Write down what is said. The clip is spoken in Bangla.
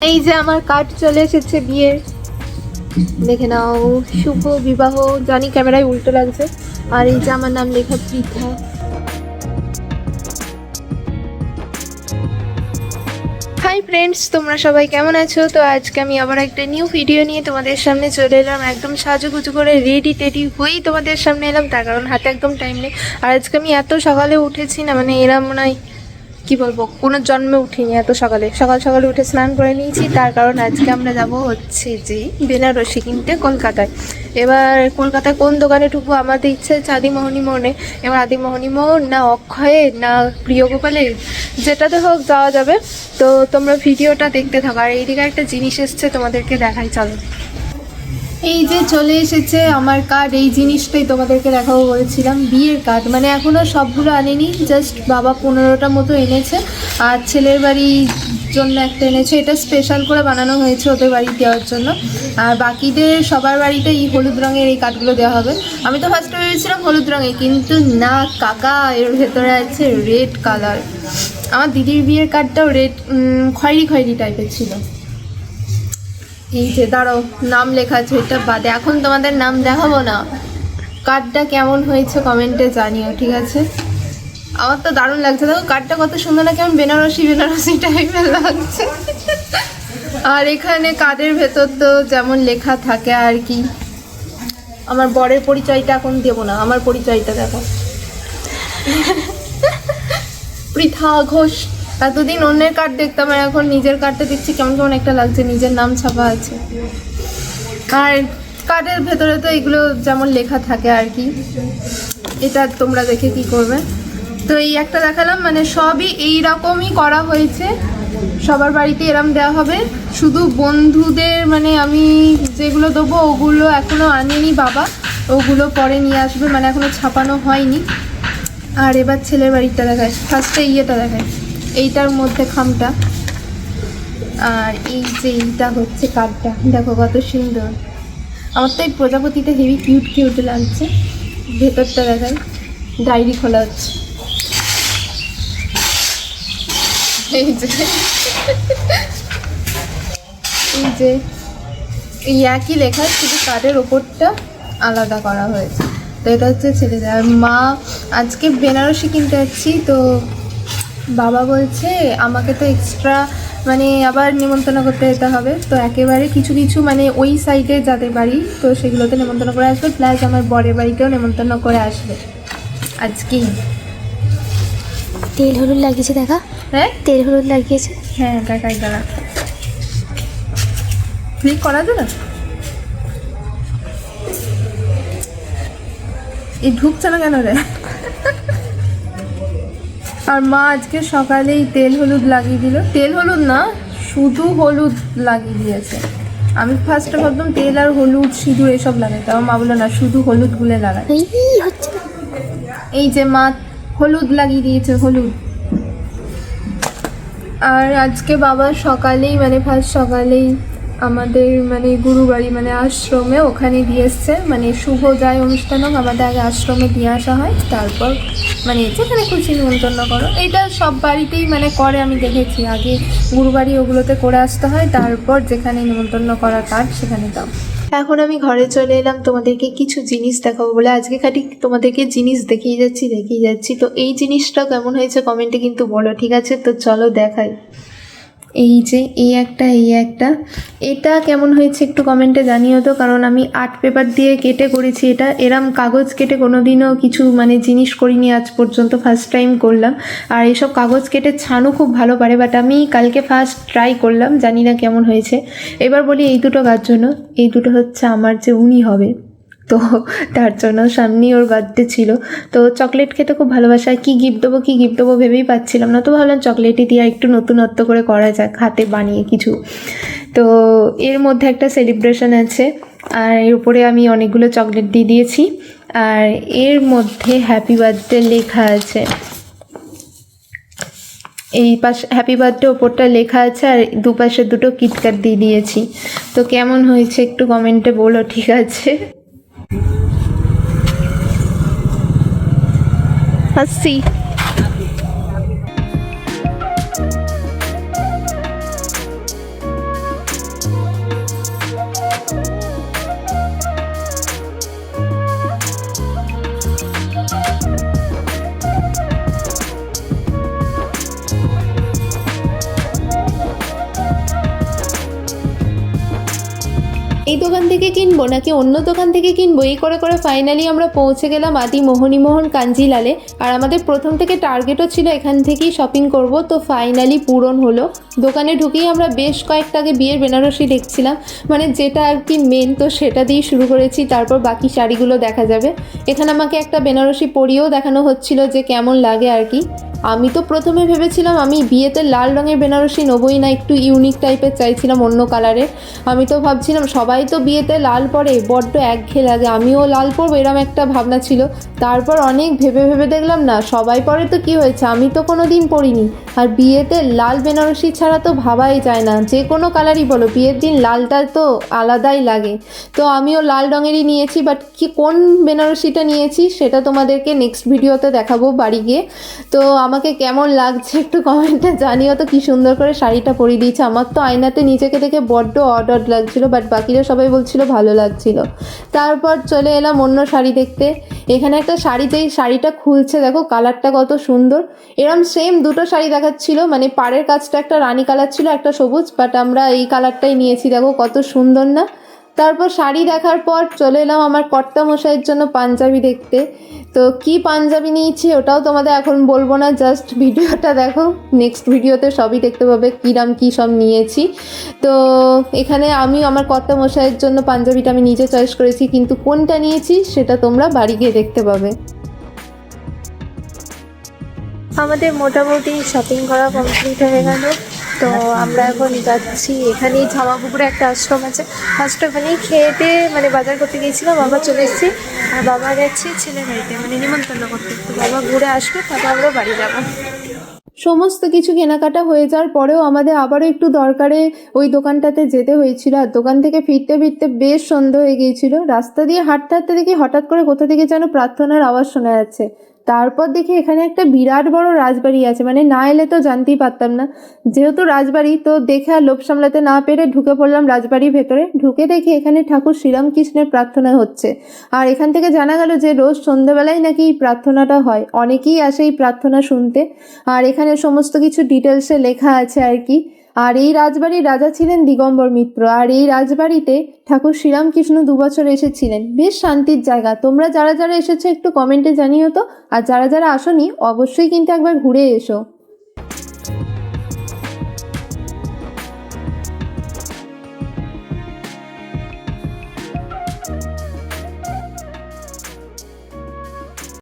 এই যে আমার কার্ড চলে এসেছে বিয়ের। দেখে নাও, শুভ বিবাহ। জানি ক্যামেরায় উল্টো লাগছে। আর এই যে আমার নাম লেখা পৃথা। হাই ফ্রেন্ডস তোমরা সবাই কেমন আছো? তো আজকে আমি আবার একটা নিউ ভিডিও নিয়ে তোমাদের সামনে চলে এলাম। একদম সাজুগুজু করে রেডি টেডি হয়েই তোমাদের সামনে এলাম। তার কারণ হাতে একদম টাইম নেই। আর আজকে আমি এত সকালে উঠেছি না মানে এরা মনে হয় কি বলব, কোনো জন্মে উঠিনি এত সকালে। সকাল সকালে উঠে স্নান করে নিয়েছি, তার কারণ আজকে আমরা যাব হচ্ছে যে বেনারসি কিনতে কলকাতায়। এবার কলকাতায় কোন দোকানে ঢুকবো আমাদের ইচ্ছে হচ্ছে আদিমোহনী মোড়ে। এবার আদিমোহনী মোড় না অক্ষয়ে, না প্রিয় গোপালে যেটাতে হোক যাওয়া যাবে। তো তোমরা ভিডিওটা দেখতে থাকো। আর এইদিকে একটা জিনিস এসছে তোমাদেরকে দেখাই, চলো। এই যে চলে এসেছে আমার কার্ড এই জিনিসটাই তোমাদেরকে দেখাবো বলেছিলাম, বিয়ের কার্ড মানে এখনও সবগুলো আনেনি জাস্ট বাবা পনেরোটা মতো এনেছে, আর ছেলের বাড়ির জন্য একটা এনেছে। এটা স্পেশাল করে বানানো হয়েছে ওদের বাড়ি দেওয়ার জন্য। আর বাকিদের সবার বাড়িতে এই হলুদ রঙের এই কার্ডগুলো দেওয়া হবে। আমি তো ফার্স্টে ভেবেছিলাম হলুদ রঙের, কিন্তু না, কাকা, এর ভেতরে আছে রেড কালার আমার দিদির বিয়ের কার্ডটাও রেড খয়েরি খয়েরি টাইপের ছিল। এই যে, দাঁড়াও, নাম লেখা আছে, এটা বাদে। এখন তোমাদের নাম দেখাবো না। কার্ডটা কেমন হয়েছে কমেন্টে জানিও, ঠিক আছে? আমার তো দারুণ লাগছে। দেখো, কার্ডটা কত সুন্দর না কেমন বেনারসি বেনারসি টাইপের লাগছে। আর এখানে কার্ডের ভেতর তো যেমন লেখা থাকে আর কি। আমার বরের পরিচয়টা এখন দেবো না, আমার পরিচয়টা দেখো। পৃথা ঘোষ এতদিন অন্যের কার্ড দেখতাম, আর এখন নিজের কার্ডটা দেখছি কেমন কেমন একটা লাগছে, নিজের নাম ছাপা আছে। আর কার্ডের ভেতরে তো এগুলো যেমন লেখা থাকে আর কি, এটা তোমরা দেখে কি করবে? তো এই একটা দেখালাম মানে সবই এই রকমই করা হয়েছে। সবার বাড়িতে এরম দেওয়া হবে। শুধু বন্ধুদের মানে আমি যেগুলো দেবো, ওগুলো এখনও আনেনি বাবা। ওগুলো পরে নিয়ে আসবে মানে এখনও ছাপানো হয়নি। আর এবার ছেলের বাড়িটা দেখায় ফার্স্টে ইয়েটা দেখায় এইটার মধ্যে খামটা। আর এই যে এইটা হচ্ছে কার্ডটা দেখো কত সুন্দর। আমার তো এই প্রজাপতিটা হেভি কিউট কিউট লাগছে। ভেতরটা দেখায় ডায়েরি খোলা হচ্ছে। এই যে। এই যে। এই একই লেখা, শুধু কার্ডের ওপরটা আলাদা করা হয়েছে। তো এটা হচ্ছে ছেলেদের। আর মা, আজকে বেনারসি কিনতে যাচ্ছি, তো বাবা বলছে আমাকে তো এক্সট্রা মানে আবার নিমন্ত্রণ করতে যেতে হবে। তো একেবারে কিছু কিছু মানে ওই সাইডে যাদের বাড়ি তো সেগুলোতে নিমন্ত্রণ করে আসবে প্লাস আমার বরের বাড়িতেও নিমন্ত্রণ করে আসবে আজকেই। তেল হলুদ লাগিয়েছে দেখা? হ্যাঁ? তেল হলুদ লাগিয়েছে? হ্যাঁ কাকাই দাঁড়া। ক্লিক করা না এই ঢুকছে না কেন রে? আর মা আজকে সকালেই তেল হলুদ লাগিয়ে দিল। তেল হলুদ না শুধু হলুদ লাগিয়ে দিয়েছে। আমি ফার্স্টে ভাবতাম তেল আর হলুদ সিঁদুর এসব লাগাইতে আমার মা বলল না শুধু হলুদ গুলে না। এই যে মা হলুদ লাগিয়ে দিয়েছে হলুদ। আর আজকে বাবা সকালেই মানে ফার্স্ট সকালেই আমাদের মানে গুরুবাড়ি মানে আশ্রমে ওখানে দিয়ে এসছে মানে শুভ যায় অনুষ্ঠান হোক আমাদের আগে আশ্রমে দিয়ে আসা হয়, তারপর মানে যেখানে খুশি নিমন্ত্রণ করো। এটা সব বাড়িতেই মানে করে, আমি দেখেছি। আগে গুরুবাড়ি ওগুলোতে করে আসতে হয়, তারপর যেখানে নিমন্ত্রণ করা কাজ সেখানে দাও। এখন আমি ঘরে চলে এলাম, তোমাদেরকে কিছু জিনিস দেখাবো বলে। আজকে খাটি তোমাদেরকে জিনিস দেখিয়ে যাচ্ছি দেখিয়ে যাচ্ছি। তো এই জিনিসটা কেমন হয়েছে কমেন্টে কিন্তু বলো, ঠিক আছে? তো চলো দেখাই। এই যে, এই একটা এই একটা। এটা কেমন হয়েছে একটু কমেন্টে জানিও তো, কারণ আমি আর্ট পেপার দিয়ে কেটে করেছি এটা। এরম কাগজ কেটে কোনোদিনও কিছু মানে জিনিস করিনি আজ পর্যন্ত ফার্স্ট টাইম করলাম। আর এইসব কাগজ কেটে ছানও খুব ভালো পারে বাট আমি কালকে ফার্স্ট ট্রাই করলাম, জানি না কেমন হয়েছে। এবার বলি এই দুটো গাছ জন্য, এই দুটো হচ্ছে আমার যে উনি হবে। তো তার জন্য সামনেই ওর বার্থডে ছিল। তো চকলেট খেতে খুব ভালোবাসা। কি গিফট দেবো, কি গিফট দেবো ভেবেই পাচ্ছিলাম না। তো ভাবলাম চকলেটই দিয়ে একটু নতুনত্ব করে করা যাক, হাতে বানিয়ে কিছু। তো এর মধ্যে একটা সেলিব্রেশন আছে। আর এর উপরে আমি অনেকগুলো চকলেট দিয়ে দিয়েছি। আর এর মধ্যে হ্যাপি বার্থডে লেখা আছে। এই পাশ হ্যাপি বার্থডে ওপরটা লেখা আছে আর দুপাশে দুটো কিটক্যাট দিয়ে দিয়েছি। তো কেমন হয়েছে একটু কমেন্টে বলো, ঠিক আছে? হাসি এই দোকান থেকে কিনবো নাকি অন্য দোকান থেকে কিনবো? এই করে করে ফাইনালি আমরা পৌঁছে গেলাম আদি মোহনীমোহন কাঞ্জিলালে। আর আমাদের প্রথম থেকে টার্গেটও ছিল এখান থেকেই শপিং করব, তো ফাইনালি পূরণ হলো। দোকানে ঢুকেই আমরা বেশ কয়েকটা আগে বিয়ের বেনারসি দেখছিলাম। মানে যেটা আর কি মেন তো সেটা দিয়ে শুরু করেছি। তারপর বাকি শাড়িগুলো দেখা যাবে। এখানে আমাকে একটা বেনারসি পরিয়েও দেখানো হচ্ছিল যে কেমন লাগে আর কি। আমি তো প্রথমে ভেবেছিলাম আমি বিয়েতে লাল রঙের বেনারসি নেবই না, একটু ইউনিক টাইপের চাইছিলাম অন্য কালারের আমি তো ভাবছিলাম সবাই তো বিয়েতে লাল পরে, বড্ড একঘেয়ে লাগে। আমিও লাল পরবো, এরম একটা ভাবনা ছিল। তারপর অনেক ভেবে ভেবে দেখলাম, না, সবাই পরে তো কি হয়েছে? আমি তো কোনো দিন পরিনি। আর বিয়েতে লাল বেনারসি ছাড়া তো ভাবাই যায় না। যে কোনো কালারই বলো, বিয়ের দিন লালটা তো আলাদাই লাগে। তো আমিও লাল রঙেরই নিয়েছি বাট কি কোন বেনারসিটা নিয়েছি, সেটা তোমাদেরকে নেক্সট ভিডিওতে দেখাবো বাড়ি গিয়ে। তো আমাকে কেমন লাগছে একটু কমেন্টে জানিও তো, কি সুন্দর করে শাড়িটা পরিয়ে দিয়েছে। আমার তো আয়নাতে নিজেকে দেখে বড্ড অড অড লাগছিল বাট বাকিরা সবাই বলছিল ভালো লাগছিল। তারপর চলে এলাম অন্য শাড়ি দেখতে। এখানে একটা শাড়ি, যেই শাড়িটা খুলছে, দেখো কালারটা কত সুন্দর। এরম সেম দুটো শাড়ি দেখাচ্ছিল মানে পাড়ের কাজটা একটা রানী কালার ছিল, একটা সবুজ বাট আমরা এই কালারটাই নিয়েছি, দেখো কত সুন্দর না। তারপর শাড়ি দেখার পর চলে এলাম আমার কর্তা মশাইয়ের জন্য পাঞ্জাবি দেখতে। তো কি পাঞ্জাবি নিয়েছি ওটাও তোমাদের এখন বলব না, জাস্ট ভিডিওটা দেখো। নেক্সট ভিডিওতে সবই দেখতে পাবে কিরাম কী সব নিয়েছি। তো এখানে আমি আমার কর্তা মশাইয়ের জন্য পাঞ্জাবিটা আমি নিজে চয়েস করেছি, কিন্তু কোনটা নিয়েছি সেটা তোমরা বাড়ি গিয়ে দেখতে পাবে। আমাদের মোটামুটি শপিং করা কমপ্লিট হয়ে গেল। তো আমরা এখন যাচ্ছি। এখানেই ঝামাপুকুরে একটা আশ্রম আছে। ফার্স্ট ওখানেই খেয়েতে মানে বাজার করতে গিয়েছিলাম বাবা চলে এসেছি। আর বাবা গেছে ছেলে বাড়িতে মানে নিমন্ত্রণ করতে। তো বাবা ঘুরে আসবে, তারপর আমরা বাড়ি যাব। সমস্ত কিছু কেনাকাটা হয়ে যাওয়ার পরেও আমাদের আবারও একটু দরকারে ওই দোকানটাতে যেতে হয়েছিল। আর দোকান থেকে ফিরতে ফিরতে বেশ সন্ধ্যা হয়ে গিয়েছিল। রাস্তা দিয়ে হাঁটতে হাঁটতে দেখি হঠাৎ করে কোথা থেকে যেন প্রার্থনার আওয়াজ শোনা যাচ্ছে। তারপর দেখি এখানে একটা বিরাট বড় রাজবাড়ি আছে মানে না এলে তো জানতেই পারতাম না। যেহেতু রাজবাড়ি, তো দেখে আর লোভ সামলাতে না পেরে ঢুকে পড়লাম রাজবাড়ির ভেতরে। ঢুকে দেখি এখানে ঠাকুর শ্রীরামকৃষ্ণের প্রার্থনা হচ্ছে। আর এখান থেকে জানা গেল যে রোজ সন্ধ্যাবেলায় নাকি এই প্রার্থনাটা হয়। অনেকেই আসে এই প্রার্থনা শুনতে। আর এখানে সমস্ত কিছু ডিটেলসে লেখা আছে আর কি। আর এই রাজবাড়ির রাজা ছিলেন দিগম্বর মিত্র। আর এই রাজবাড়িতে ঠাকুর শ্রীরামকৃষ্ণ দুবছর এসেছিলেন। বেশ শান্তির জায়গা। তোমরা যারা যারা এসেছ একটু কমেন্টে জানিও তো। আর যারা যারা আসনি, অবশ্যই কিন্তু একবার ঘুরে এসো।